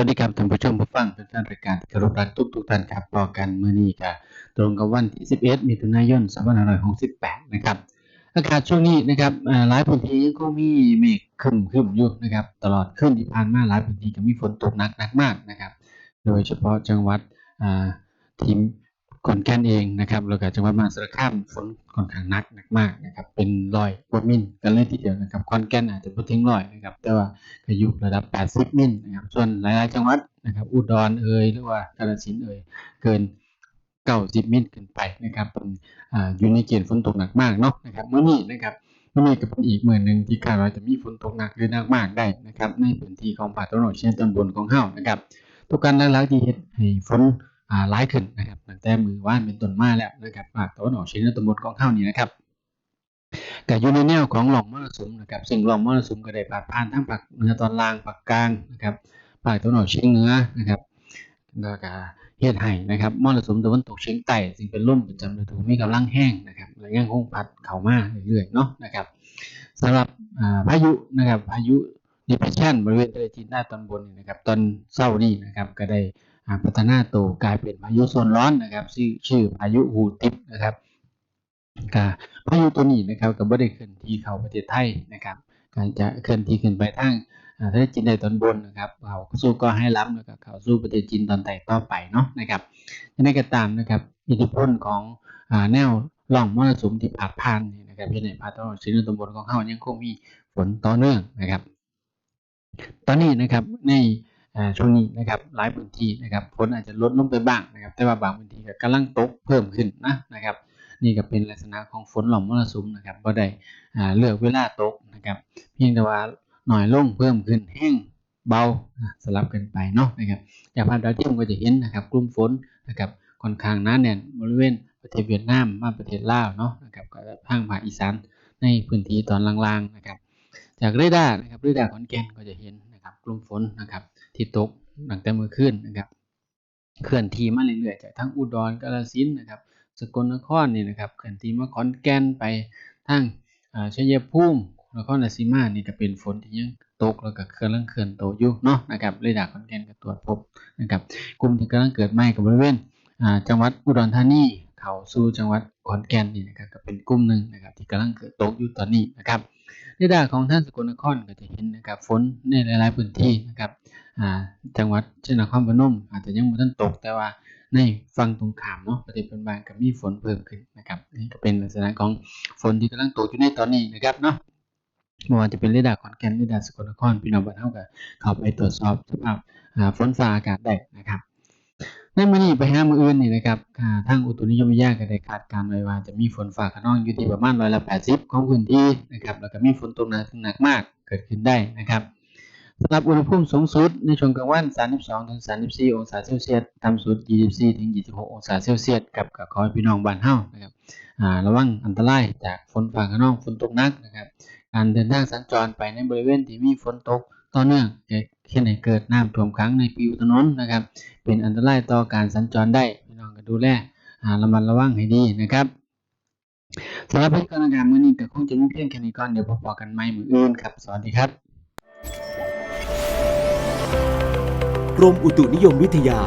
วัสดีครับท่านผู้ชมผู้ฟังทุกท่านรายการที่เคารพรักทุกทุกท่านครับพอกันเมื่อนี้ก็ตรงกับวันที่ 11มิถุนายน2568 นะครับ อากาศช่วงนี้นะครับหลายพื้นที่ยังคงมีเมฆครึมครึมอยู่นะครับ ตลอดคืนที่ผ่านมาหลายพื้นที่ก็มีฝนตกหนักหนักมากนะครับ โดยเฉพาะจังหวัดที่ ขอนแก่นเองนะครับแล้วก็จังหวัดมหาสารคามฝนค่อนข้างนักหนักมากนะครับเป็นรอยกว่ามิลกันเลยทีเดียวนะครับขอนแก่นอาจจะบ่ถึงรอยนะครับแต่ว่าก็อยู่ระดับ 80 มิลนะครับส่วนหลายๆจังหวัดนะครับอุดรเอยหรือว่ากาฬสินธุ์เอยเกิน 90 มิลขึ้นไปนะครับเป็นอ่าอยู่ในเกณฑ์ฝนตกหนักมากเนาะนะครับเมื้อนี้นะครับมื้อนี้ก็เป็นอีกเมื้อหนึงที่คาดว่าจะมีฝนตกหนักหรือหนักมากได้นะครับในพื้นที่ของภาคตะวันออกเฉียงตอนบนของเฮานะครับตัวการหลักๆที่เฮ็ดให้ฝน อ่าหลายขึ้นนะครับตั้งแต่มือว่านเป็นต้นมาแล้วนะครับภาคตะวันออกเฉียงเหนือตอนบนของเฮานี่นะครับก็อยู่ในแนวของร่องมรสุมนะครับซึ่งร่องมรสุมก็ได้พาดผ่านทั้งภาคเหนือตอนล่างภาคกลางนะครับภาคตะวันออกเฉียงเหนือนะครับแล้วก็เฮ็ดให้นะครับมรสุมตะวันตกเฉียงใต้ซึ่งเป็นลมประจำฤดูมีกำลังแห้งนะครับและยังคงพัดเข้ามาเรื่อยๆเนาะนะครับสำหรับอ่าพายุนะครับพายุ depression บริเวณทะเลจีนใต้ตอนบนนี่นะครับตอนเช้านี้นะครับก็ได้ พัฒนาตัวกลายเป็นพายุโซนร้อนนะครับชื่อชื่อพายุฮูติปนะครับก็พายุตัวนี้นะครับก็บ่ได้เคลื่อนที่เข้าประเทศไทยนะครับก็จะเคลื่อนที่ขึ้นไปทางอ่าทะเลจีนใต้ตอนบนนะครับเขาสู่เก็ให้ล้ำแล้วก็เขาสู่ประเทศจีนตอนใต้ต่อไปเนาะนะครับยังไงก็ตามนะครับ อิทธิพลของอ่าแนวร่องมรสุมที่พาผ่านนี่นะครับเฮ็ดให้ภาคตะวันออกเฉียงเหนือตอนบนของเฮายังคงมีฝนต่อเนื่องนะครับ ตอนนี้นะครับใน ช่วงนี้นะครับหลายพื้นที่นะครับฝนอาจจะลดลงไปบ้างนะครับ แต่ว่าบางพื้นที่ก็กำลังตกเพิ่มขึ้นนะนะครับ นี่ก็เป็นลักษณะของฝนหล่อมมรสุมนะครับบ่ได้เลือกเวลาตกนะครับ เพียงแต่ว่าหน่อยลงเพิ่มขึ้นแห้งเบาสลับกันไปเนาะนะครับจากภาพดาวเทียมก็จะเห็นนะครับ กลุ่มฝนนะครับค่อนข้างหนาแน่นบริเวณประเทศเวียดนามมาประเทศลาวเนาะนะครับก็ทางภาคอีสานในพื้นที่ตอนล่างๆนะครับ จากเรดาร์นะครับเรดาร์ขอนแก่นก็จะเห็น ลุ่มฝนนะครับ ที่ตกตั้งแต่เมื่อคืนนะครับเคลื่อนที่มาเรื่อยๆจากทั้งอุดรกาฬสินธุ์นะครับ สกลนครนี่นะครับเคลื่อนที่มาขอนแก่นไปทางชัยภูมินครราชสีมานี่ก็เป็นฝนที่ยังตกแล้วก็เคลื่อนเคลื่อนโตอยู่เนาะนะครับเรดาร์ขอนแก่นก็ตรวจพบนะครับกลุ่มที่กำลังเกิดใหม่กับบริเวณจังหวัดอุดรธานีเขาสู่จังหวัดขอนแก่นนี่นะครับก็เป็นกลุ่มหนึ่งนะครับที่กำลังเกิดตกอยู่ตอนนี้นะครับ เรดาร์ของท่านสกลนครก็จะเห็นนะครับฝนในหลาย ๆ พื้นที่นะครับจังหวัดเช่นนครพนมอาจจะยังไม่ทันตกแต่ว่าในฝั่งตรงข้ามเนาะประเทศเพื่อนบ้านก็มีฝนเพิ่มขึ้นนะครับนี่ก็เป็นลักษณะของฝนที่กำลังตกอยู่ในตอนนี้นะครับเนาะไม่ว่าจะเป็นเรดาร์ขอนแก่นเรดาร์สกลนครพี่น้องบ้านเฮาก็เข้าไปตรวจสอบสภาพอ่าฝนฟ้าอากาศได้นะครับ ในมื้อนี้ไปหามื้ออื่นนี่นะครับอ่าทางอุตุนิยมวิทยาก็ได้คาดการณ์ไว้ว่าจะมีฝนฟ้าคะนองอยู่ที่ประมาณร้อยละ80ของพื้นที่นะครับ แล้วก็มีฝนตกหนักถึงหนักมากเกิดขึ้นได้นะครับสำหรับอุณหภูมิสูงสุดในช่วงกลางวัน 32 ถึง 34 องศาเซลเซียส ต่ำสุด 24 ถึง 26 องศาเซลเซียส กับก็ขอให้พี่น้องบ้านเฮานะครับอ่าระวังอันตรายจากฝนฟ้าคะนองฝนตกหนักนะครับ การเดินทางสัญจรไปในบริเวณที่มีฝนตกต่อเนื่อง เกิดขึ้นให้เกิดน้ำท่วมขังในผิวถนนนะครับ เป็นอันตรายต่อการสัญจรได้พี่น้องก็ดูแลระมัดระวังให้ดีนะครับสำหรับพยากรณ์อากาศมื้อนี้ก็คงจะมีเพียงแค่นี้ก่อนเดี๋ยวพบกันใหม่มื้ออื่นครับ สวัสดีครับกรมอุตุนิยมวิทยา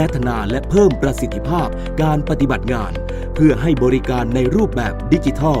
พัฒนาและเพิ่มประสิทธิภาพการปฏิบัติงาน เพื่อให้บริการในรูปแบบดิจิทัล